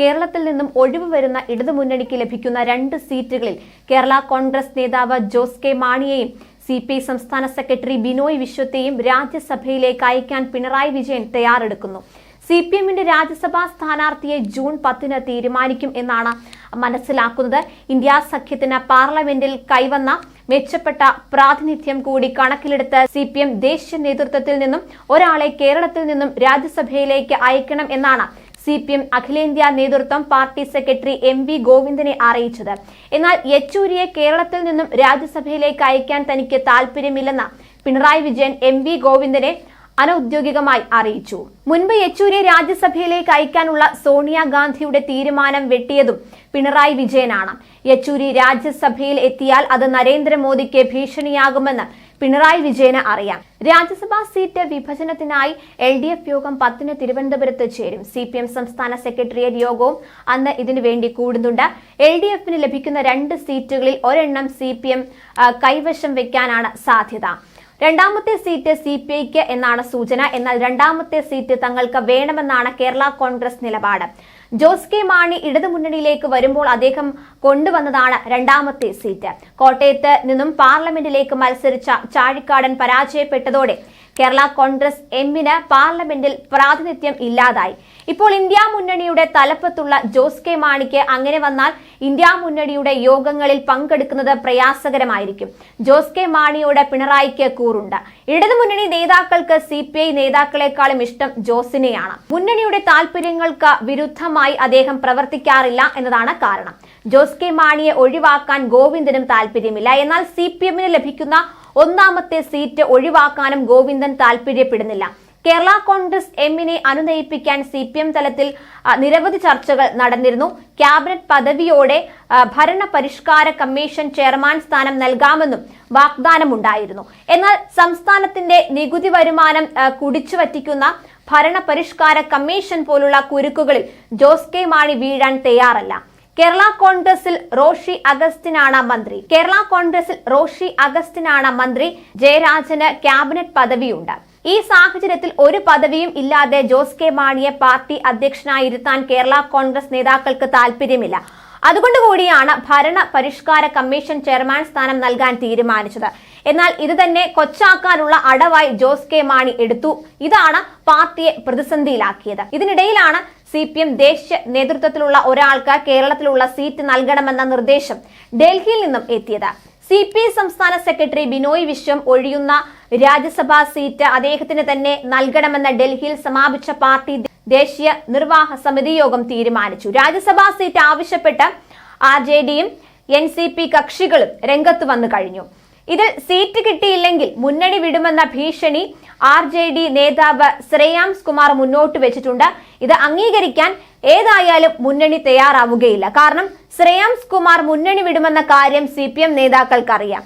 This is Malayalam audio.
കേരളത്തിൽ നിന്നും ഒഴിവ് വരുന്ന ഇടതുമുന്നണിക്ക് ലഭിക്കുന്ന രണ്ട് സീറ്റുകളിൽ കേരള കോൺഗ്രസ് നേതാവ് ജോസ് കെ മാണിയെയും സി പി ഐ സംസ്ഥാന സെക്രട്ടറി ബിനോയ് വിശ്വത്തെയും രാജ്യസഭയിലേക്ക് അയക്കാൻ പിണറായി വിജയൻ തയ്യാറെടുക്കുന്നു. സി പി എമ്മിന്റെ രാജ്യസഭാ സ്ഥാനാർത്ഥിയെ ജൂൺ പത്തിന് തീരുമാനിക്കും എന്നാണ് മനസ്സിലാക്കുന്നത്. ഇന്ത്യ സഖ്യത്തിന് പാർലമെന്റിൽ കൈവന്ന മെച്ചപ്പെട്ട പ്രാതിനിധ്യം കൂടി കണക്കിലെടുത്ത് സി പി എം ദേശീയ നേതൃത്വത്തിൽ നിന്നും ഒരാളെ കേരളത്തിൽ നിന്നും രാജ്യസഭയിലേക്ക് അയക്കണം എന്നാണ് സി പി എം അഖിലേന്ത്യാ നേതൃത്വം പാർട്ടി സെക്രട്ടറി എം വി ഗോവിന്ദനെ അറിയിച്ചത്. എന്നാൽ യെച്ചൂരിയെ കേരളത്തിൽ നിന്നും രാജ്യസഭയിലേക്ക് അയക്കാൻ തനിക്ക് താല്പര്യമില്ലെന്ന് പിണറായി വിജയൻ എം വി ഗോവിന്ദനെ അനൌദ്യോഗികമായി അറിയിച്ചു. മുൻപ് യെച്ചൂരിയെ രാജ്യസഭയിലേക്ക് അയക്കാനുള്ള സോണിയാഗാന്ധിയുടെ തീരുമാനം വെട്ടിയതും പിണറായി വിജയനാണ്. യെച്ചൂരി രാജ്യസഭയിൽ എത്തിയാൽ അത് നരേന്ദ്രമോദിക്ക് ഭീഷണിയാകുമെന്ന് പിണറായി വിജയന് അറിയാം. രാജ്യസഭാ സീറ്റ് വിഭജനത്തിനായി എൽ ഡി എഫ് യോഗം പത്തിന് തിരുവനന്തപുരത്ത് ചേരും. സി പി എം സംസ്ഥാന സെക്രട്ടേറിയറ്റ് യോഗവും അന്ന് ഇതിനു വേണ്ടി കൂടുന്നുണ്ട്. എൽ ഡി എഫിന് ലഭിക്കുന്ന രണ്ട് സീറ്റുകളിൽ ഒരെണ്ണം സി പി എം കൈവശം വെക്കാനാണ് സാധ്യത. രണ്ടാമത്തെ സീറ്റ് സി പി ഐക്ക് എന്നാണ് സൂചന. എന്നാൽ രണ്ടാമത്തെ സീറ്റ് തങ്ങൾക്ക് വേണമെന്നാണ് കേരള കോൺഗ്രസ് നിലപാട്. ജോസ് കെ മാണി ഇടതുമുന്നണിയിലേക്ക് വരുമ്പോൾ അദ്ദേഹം കൊണ്ടുവന്നതാണ് രണ്ടാമത്തെ സീറ്റ്. കോട്ടയത്ത് നിന്നും പാർലമെന്റിലേക്ക് മത്സരിച്ച ചാഴിക്കാടൻ പരാജയപ്പെട്ടതോടെ കേരള കോൺഗ്രസ് എമ്മിന് പാർലമെന്റിൽ പ്രാതിനിധ്യം ഇല്ലാതായി. ഇപ്പോൾ ഇന്ത്യ മുന്നണിയുടെ തലപ്പത്തുള്ള ജോസ് കെ മാണിക്ക് അങ്ങനെ വന്നാൽ ഇന്ത്യ മുന്നണിയുടെ യോഗങ്ങളിൽ പങ്കെടുക്കുന്നത് പ്രയാസകരമായിരിക്കും. ജോസ് കെ മാണിയോട് പിണറായിക്ക് കൂറുണ്ട്. ഇടതുമുന്നണി നേതാക്കൾക്ക് സി പി ഐ നേതാക്കളെക്കാളും ഇഷ്ടം ജോസിനെയാണ്. മുന്നണിയുടെ താല്പര്യങ്ങൾക്ക് വിരുദ്ധമായി അദ്ദേഹം പ്രവർത്തിക്കാറില്ല എന്നതാണ് കാരണം. ജോസ് കെ മാണിയെ ഒഴിവാക്കാൻ ഗോവിന്ദനും താല്പര്യമില്ല എന്നാൽ സി പി എമ്മിന് ലഭിക്കുന്ന ഒന്നാമത്തെ സീറ്റ് ഒഴിവാക്കാനും ഗോവിന്ദൻ താല്പര്യപ്പെടുന്നില്ല കേരള കോൺഗ്രസ് എമ്മിനെ അനുനയിപ്പിക്കാൻ സി പി എം തലത്തിൽ നിരവധി ചർച്ചകൾ നടന്നിരുന്നു. ക്യാബിനറ്റ് പദവിയോടെ ഭരണ പരിഷ്കാര കമ്മീഷൻ ചെയർമാൻ സ്ഥാനം നൽകാമെന്നും വാഗ്ദാനമുണ്ടായിരുന്നു. എന്നാൽ സംസ്ഥാനത്തിന്റെ നികുതി വരുമാനം കുടിച്ചു വറ്റിക്കുന്ന ഭരണ പരിഷ്കാര കമ്മീഷൻ പോലുള്ള കുരുക്കുകളിൽ ജോസ് കെ മാണി വീഴാൻ തയ്യാറല്ല. കേരള കോൺഗ്രസിൽ റോഷി അഗസ്റ്റിനാണ് മന്ത്രി. കേരള കോൺഗ്രസിൽ റോഷി അഗസ്റ്റിനാണ് മന്ത്രി. ജയരാജന് ക്യാബിനറ്റ് പദവിയുണ്ട്. ഈ സാഹചര്യത്തിൽ ഒരു പദവിയും ഇല്ലാതെ ജോസ് കെ മാണിയെ പാർട്ടി അധ്യക്ഷനായിരുത്താൻ കേരള കോൺഗ്രസ് നേതാക്കൾക്ക് താല്പര്യമില്ല അതുകൊണ്ട് കൂടിയാണ് ഭരണ പരിഷ്കാര കമ്മീഷൻ ചെയർമാൻ സ്ഥാനം നൽകാൻ തീരുമാനിച്ചത്. എന്നാൽ ഇത് തന്നെ കൊച്ചാക്കാനുള്ള അടവായി ജോസ് കെ മാണി എടുത്തു. ഇതാണ് പാർട്ടിയെ പ്രതിസന്ധിയിലാക്കിയത്. ഇതിനിടയിലാണ് സി പി എം ദേശീയ നേതൃത്വത്തിലുള്ള ഒരാൾക്ക് കേരളത്തിലുള്ള സീറ്റ് നൽകണമെന്ന നിർദ്ദേശം ഡൽഹിയിൽ നിന്നും എത്തിയത്. സി പി സംസ്ഥാന സെക്രട്ടറി ബിനോയ് വിശ്വം ഒഴിയുന്ന രാജ്യസഭാ സീറ്റ് അദ്ദേഹത്തിന് തന്നെ നൽകണമെന്ന ഡൽഹിയിൽ സമാപിച്ച പാർട്ടി ദേശീയ നിർവാഹ സമിതി യോഗം തീരുമാനിച്ചു. രാജ്യസഭാ സീറ്റ് ആവശ്യപ്പെട്ട് ആർ ജെ ഡിയും എൻ സി പി കക്ഷികളും രംഗത്ത് വന്നു കഴിഞ്ഞു. ഇതിൽ സീറ്റ് കിട്ടിയില്ലെങ്കിൽ മുന്നണി വിടുമെന്ന ഭീഷണി ആർ ജെ ഡി നേതാവ് ശ്രേയാംസ് കുമാർ മുന്നോട്ട് വെച്ചിട്ടുണ്ട്. ഇത് അംഗീകരിക്കാൻ ഏതായാലും മുന്നണി തയ്യാറാവുകയില്ല. കാരണം ശ്രേയാംസ് കുമാർ മുന്നണി വിടുമെന്ന കാര്യം സി പി എം നേതാക്കൾക്കറിയാം.